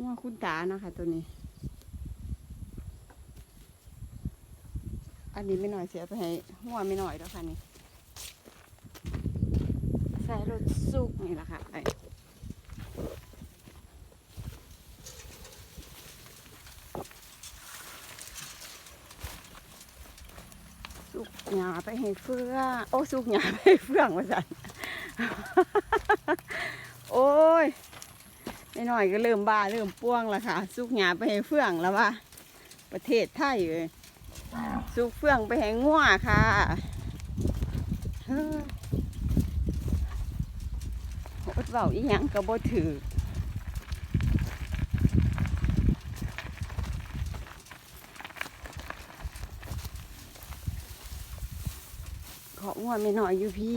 หัวคุณตานะคะตัวนี้ อันนี้ไม่หน่อยเสียไปให้หัวไม่หน่อยแล้วค่ะนี่ใส่รถสุกนี่แหละค่ะไอสุกหยาไปให้เฟื่องโอ้สุกหยาไปให้เฟื่องว่าสันโอ้ย ไม่หน่อยก็เริ่มบ้าเริ่มป้วงแล้วค่ะ สุกหยาไปให้เฟื่องแล้วว่าประเทศไทยเลยสุกเฟื่องไปให้งัวค่ะเฮ้ยอดเบาอีหยังก็บ่ถือของัวไม่น้อยอยู่พี่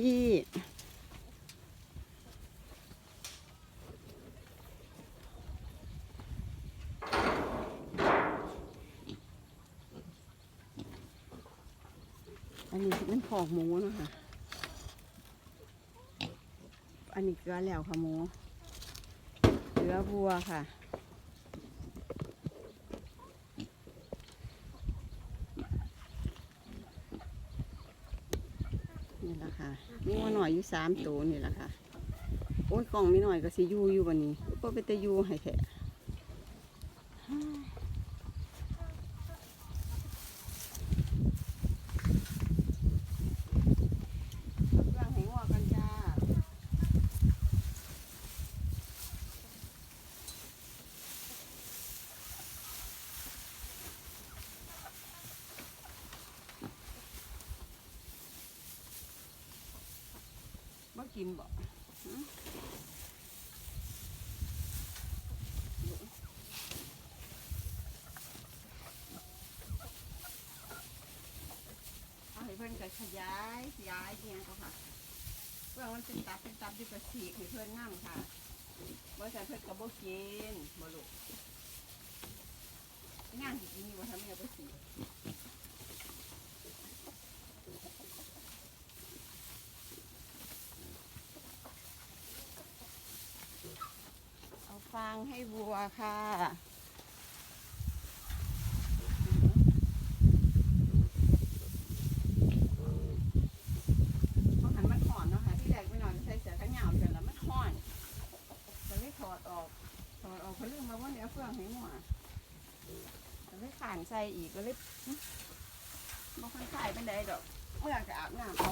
อันนี้มันผอกหมูนะคะอันนี้เกลือแล้วค่ะหมูเกลือบัวค่ะ นี่แหละค่ะนี่ว่าหน่อยอยู่สามตัวนี่แหละค่ะ โอ้ยกล่องไม่หน่อยก็สิยูอยู่วันนี้ก็ไปแต่ยูให้แท้เรื่องให้งัวกันจ้า บ่กินบ่เอาให้เพิ่อนก็ขยายขยายเพียงก็ค่ะ เพื่อมันเป็นตับเป็นตับที่กระสีกให้เพิ่อนนั่งค่ะบ่ใส่เพิ่อนก็บ่กินบ่ลูกงานสิกินอยู่บ่ทำแม่บ่สิเอาฟางให้วัวค่ะ เพราะหันมันห่อนเนาะค่ะที่แรกไม่นอนใส่เสื้อกันหนาวเสร็จแล้วมันห่อนก็เลยถอดออกถอดอ อกเพราะเรื่องมาว่าเนี้ยเฟืองให้หัวก็เลยขานใส่อีกก็เลยบางคนขายเป็นไดดอก เมื่อก็อาบน้ำเอา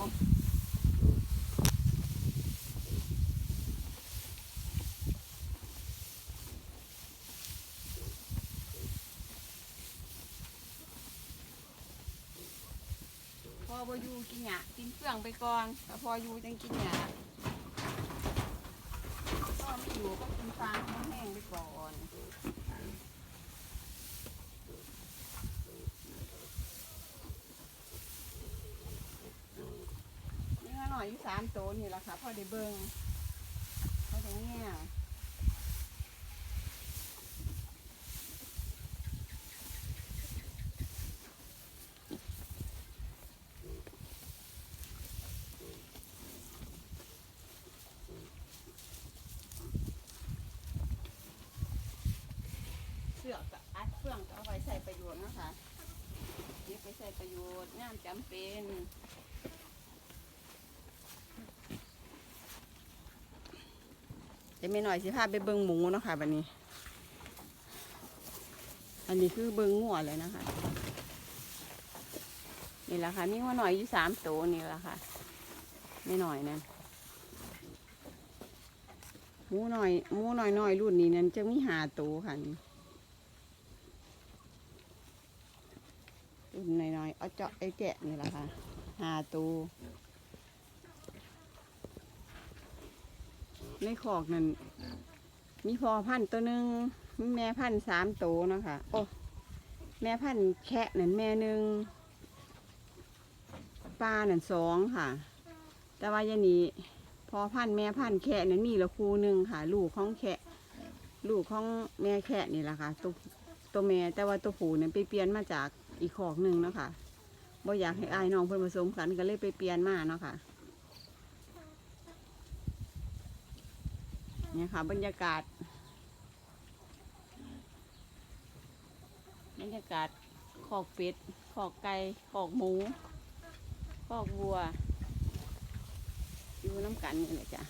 บอยู่กินหยากินเฟื่องไปก่อนแต่พออยู่จังกินหยาพอไม่อยู่ก็กินฟางแห้งไปก่อนนี่ก็หน่อยอยู่สามโตนี่แหละค่ะพอได้เบิ่งพอได้เงี้ยเสือกกับอัด เองเอาไว้ใส่ประโยชน์นะคะเก็บไปใส่ประโยชน์งานจำเป็นจะไม่หน่อยสิพาไปเบิงหมูเนาะค่ะบันนี้ อันนี้คือเบิงงัวเลยนะคะ นี่แหละค่ะ มีหัวหน่อยอยู่สามตัวนี่แหละค่ะ ไม่หน่อยนั่นหมูหน่อยหมูหน่อยหน่อยรุ่นนี้นั่นจะมีหาตัวค่ะนี่ รุ่นหน่อยๆ เอาเจาะไอ้แกะนี่แหละค่ะหาตัวในขอกนั่นมีพอพันตัวหนึ่งมีแม่พันสามตัวนะคะโอ้แม่พันแคะนั่นแม่หนึ่งปลานั่นสองค่ะ แต่ว่ายานี้พอพันแม่พันแคะนั่นมีละคูหนึ่งค่ะ ลูกของแคะลูกของแม่แคะนี่แหละค่ะตัวตัวแม่แต่ว่าตัวผูนี่ยไปเปลี่ยนมาจาก อีกขอกหนึ่งเนาะค่ะบ่อยากให้อายน้องเพิ่นผสมกันก็เลยไปเปลี่ยนมาเนาะค่ะเนี่ยค่ะ บรรยากาศ บรรยากาศขอกเป็ดขอกไก่ขอกหมูขอกวัว อยู่น้ำกันนี่แหละจ้ะ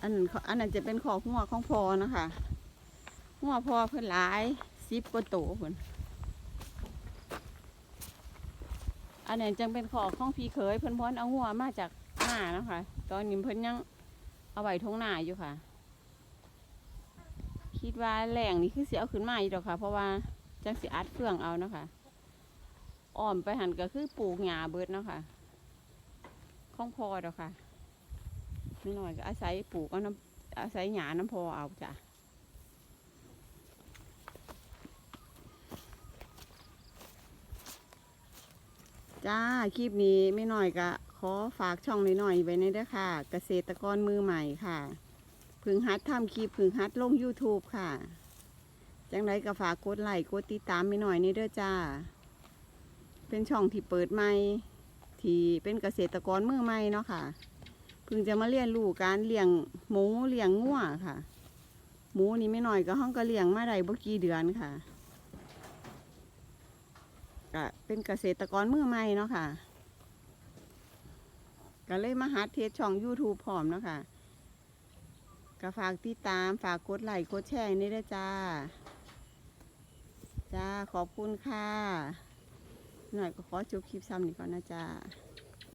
อันนั้นอันนั้นจะเป็นขอกหัวของพอนะคะ หัวพอเพิ่นหลายสิบกว่าโตเพิ่นอันนั้จังเป็นขอกของพี่เคยเพิ่นพ้นเอาหัวมาจากหน้านะคะ ตอนนี้เพิ่นยังเอาไว้ทงหน้าอยู่ค่ะ คิดว่าแหล่งนี่คือเสียเอาขึ้นมาอยู่ดอกค่ะ เพราะว่าจังสิอัดเฟืองเอานะคะอ้อมไปหันก็คือปลูกหญ้าเบิดเนาะค่ะของพอดอกค่ะนิดหน่อยก็อาศัยปลูกเอาน้ำอาศัยหยาน้ำพอเอาจ้ะ จ้า คลิปนี้ไม่น้อยก็ขอฝากช่องหน่อยๆไว้ในเด้อค่ะ เกษตรกรมือใหม่ค่ะ พึงฮัดทำคลิปพึงฮัดลง YouTube ค่ะ จังไรก็ฝากกดไลค์กดติดตามไม่หน่อยนี่เด้อจ้า เป็นช่องที่เปิดใหม่ที่เป็นเกษตรกรมือใหม่เนาะค่ะเพิ่งจะมาเรียนรู้การเลี้ยงหมูเลี้ยงงัวค่ะ หมูนี่ไม่น้อยก็ห้องก็เลี้ยงมาได้บ่กี่เดือนค่ะ ก็เป็นเกษตรกรมือใหม่เนาะค่ะ ก็เลยมาหาเทสช่อง YouTube พร้อมเนาะค่ะก็ฝากติดตามฝากกดไลค์กดแชร์นี่ด้วยจ้า จ้าขอบคุณค่ะ หน่อยก็ขอจบคลิปซ้ำนี่ก่อนนะจ้า